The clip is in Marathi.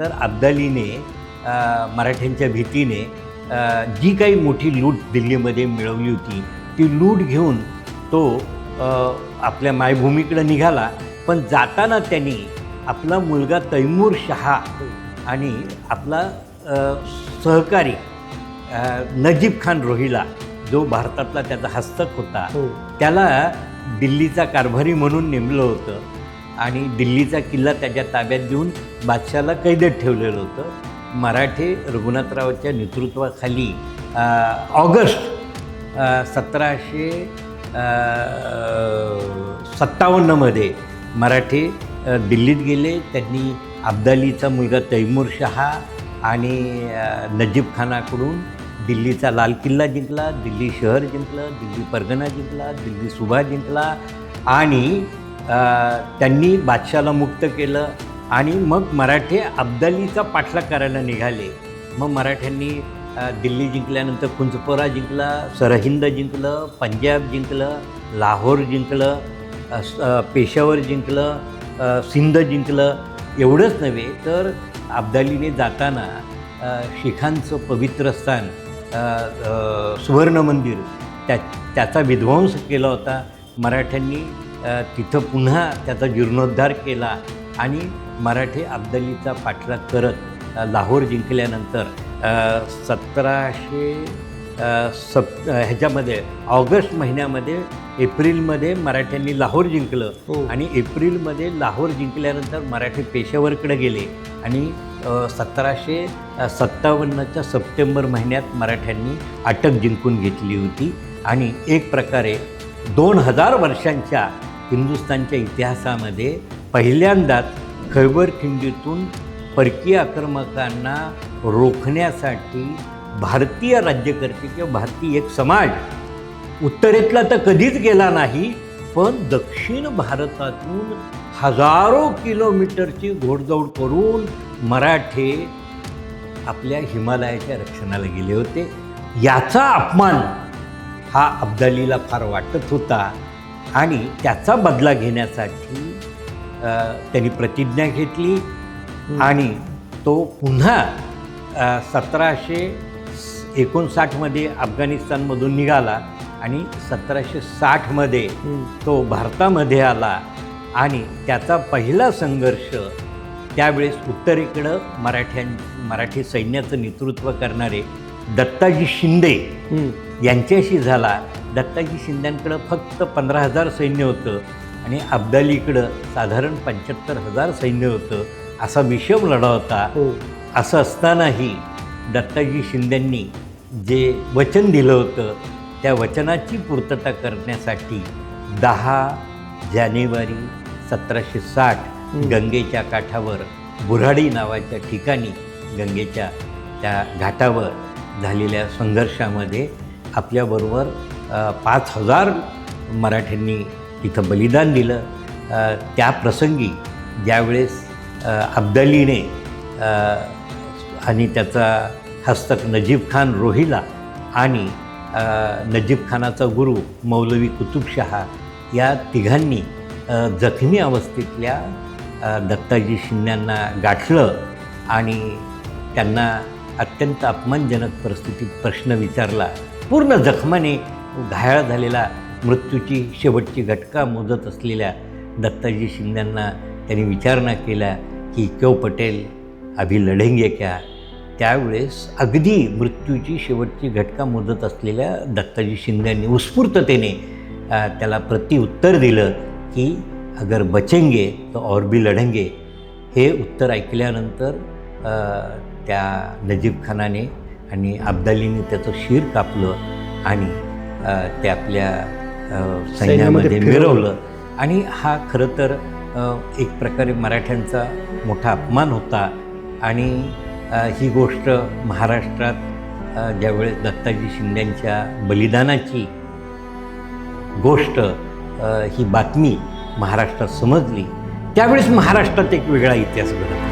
तर अब्दालीने मराठ्यांच्या भीतीने जी काही मोठी लूट दिल्लीमध्ये मिळवली होती ती लूट घेऊन तो आपल्या मायभूमीकडे निघाला पण जाताना त्यांनी आपला मुलगा तैमूर शहा आणि आपला सहकारी नजीब खान रोहिला जो भारतातला त्याचा हस्तक होता हो. त्याला दिल्लीचा कारभारी म्हणून नेमलं होतं आणि दिल्लीचा किल्ला त्याच्या ताब्यात देऊन बादशाला कैदेत ठेवलेलं होतं. मराठे रघुनाथरावच्या नेतृत्वाखाली ऑगस्ट सतराशे सत्तावन्नमध्ये मराठे दिल्लीत गेले. त्यांनी अब्दालीचा मुलगा तैमूर शहा आणि नजीब खानाकडून दिल्लीचा लाल किल्ला जिंकला दिल्ली शहर जिंकलं दिल्ली परगणा जिंकला दिल्ली सुभा जिंकला आणि त्यांनी बादशाला मुक्त केलं आणि मग मराठे अब्दालीचा पाठलाग करायला निघाले. मग मराठ्यांनी दिल्ली जिंकल्यानंतर कुंजपोरा जिंकला सरहिंद जिंकलं पंजाब जिंकलं लाहोर जिंकलं पेशावर जिंकलं सिंध जिंकलं एवढंच नव्हे तर अब्दालीने जाताना शिखांचं पवित्र स्थान सुवर्ण मंदिर त्या त्याचा विध्वंस केला होता. मराठ्यांनी तिथं पुन्हा त्याचा जीर्णोद्धार केला आणि मराठे अब्दालीचा पाठलाग करत लाहोर जिंकल्यानंतर सतराशे सप ह्याच्यामध्ये ऑगस्ट महिन्यामध्ये एप्रिलमध्ये मराठ्यांनी लाहोर जिंकलं हो. आणि एप्रिलमध्ये लाहोर जिंकल्यानंतर मराठी पेशावरकडे गेले आणि सतराशे सत्तावन्नच्या सप्टेंबर महिन्यात मराठ्यांनी अटक जिंकून घेतली होती आणि एक प्रकारे दोन हजार वर्षांच्या हिंदुस्थानच्या इतिहासामध्ये पहिल्यांदाच खैबर खिंडीतून परकीय आक्रमकांना रोखण्यासाठी भारतीय राज्यकर्ते किंवा भारतीय एक समाज उत्तरेतला तर कधीच गेला नाही पण दक्षिण भारतातून हजारो किलोमीटरची घोडदौड करून मराठे आपल्या हिमालयाच्या रक्षणाला गेले होते. याचा अपमान हा अब्दालीला फार वाटत होता. आणि त्याचा बदला घेण्यासाठी त्यांनी प्रतिज्ञा घेतली आणि तो पुन्हा सतराशे एकोणसाठमध्ये अफगाणिस्तानमधून निघाला आणि सतराशे साठमध्ये. तो भारतामध्ये आला आणि त्याचा पहिला संघर्ष त्यावेळेस उत्तरेकडं मराठ्यां मराठी सैन्याचं नेतृत्व करणारे दत्ताजी शिंदे. यांच्याशी झाला दत्ताजी शिंद्यांकडं फक्त पंधरा हजार सैन्य होतं आणि अब्दालीकडं साधारण पंच्याहत्तर हजार सैन्य होतं. असा विषम लढा होता. हो. असं असतानाही दत्ताजी शिंदेंनी जे वचन दिलं होतं त्या वचनाची पूर्तता करण्यासाठी दहा जानेवारी सतराशे साठ. गंगेच्या काठावर बुऱ्हाडी नावाच्या ठिकाणी गंगेच्या त्या घाटावर झालेल्या संघर्षामध्ये आपल्याबरोबर पाच हजार मराठ्यांनी तिथं बलिदान दिलं. त्या प्रसंगी ज्यावेळेस अब्दालीने आणि त्याचा हस्तक नजीब खान रोहिला आणि नजीब खानाचा गुरु मौलवी कुतुबशहा या तिघांनी जखमी अवस्थेतल्या दत्ताजी शिंद्यांना गाठलं आणि त्यांना अत्यंत अपमानजनक परिस्थितीत प्रश्न विचारला. पूर्ण जखमाने घायाळ झालेला मृत्यूची शेवटची घटका मोजत असलेल्या दत्ताजी शिंद्यांना त्यांनी विचारणा केल्या की क्यों पटेल अभि लढेंगे क्या? त्यावेळेस अगदी मृत्यूची शेवटची घटका मोजत असलेल्या दत्ताजी शिंद्यांनी उत्स्फूर्ततेने त्याला प्रतिउत्तर दिलं की अगर बचेंगे तर और भी लढेंगे. हे उत्तर ऐकल्यानंतर त्या नजीब खानाने आणि अब्दालीने त्याचं शिर कापलं आणि ते आपल्या सैन्यामध्ये. मिरवलं आणि हा खरं तर एक प्रकारे मराठ्यांचा मोठा अपमान होता आणि ही गोष्ट महाराष्ट्रात ज्यावेळेस दत्ताजी शिंद्यांच्या बलिदानाची गोष्ट ही बातमी महाराष्ट्रात समजली त्यावेळेस महाराष्ट्रात एक वेगळा इतिहास घडत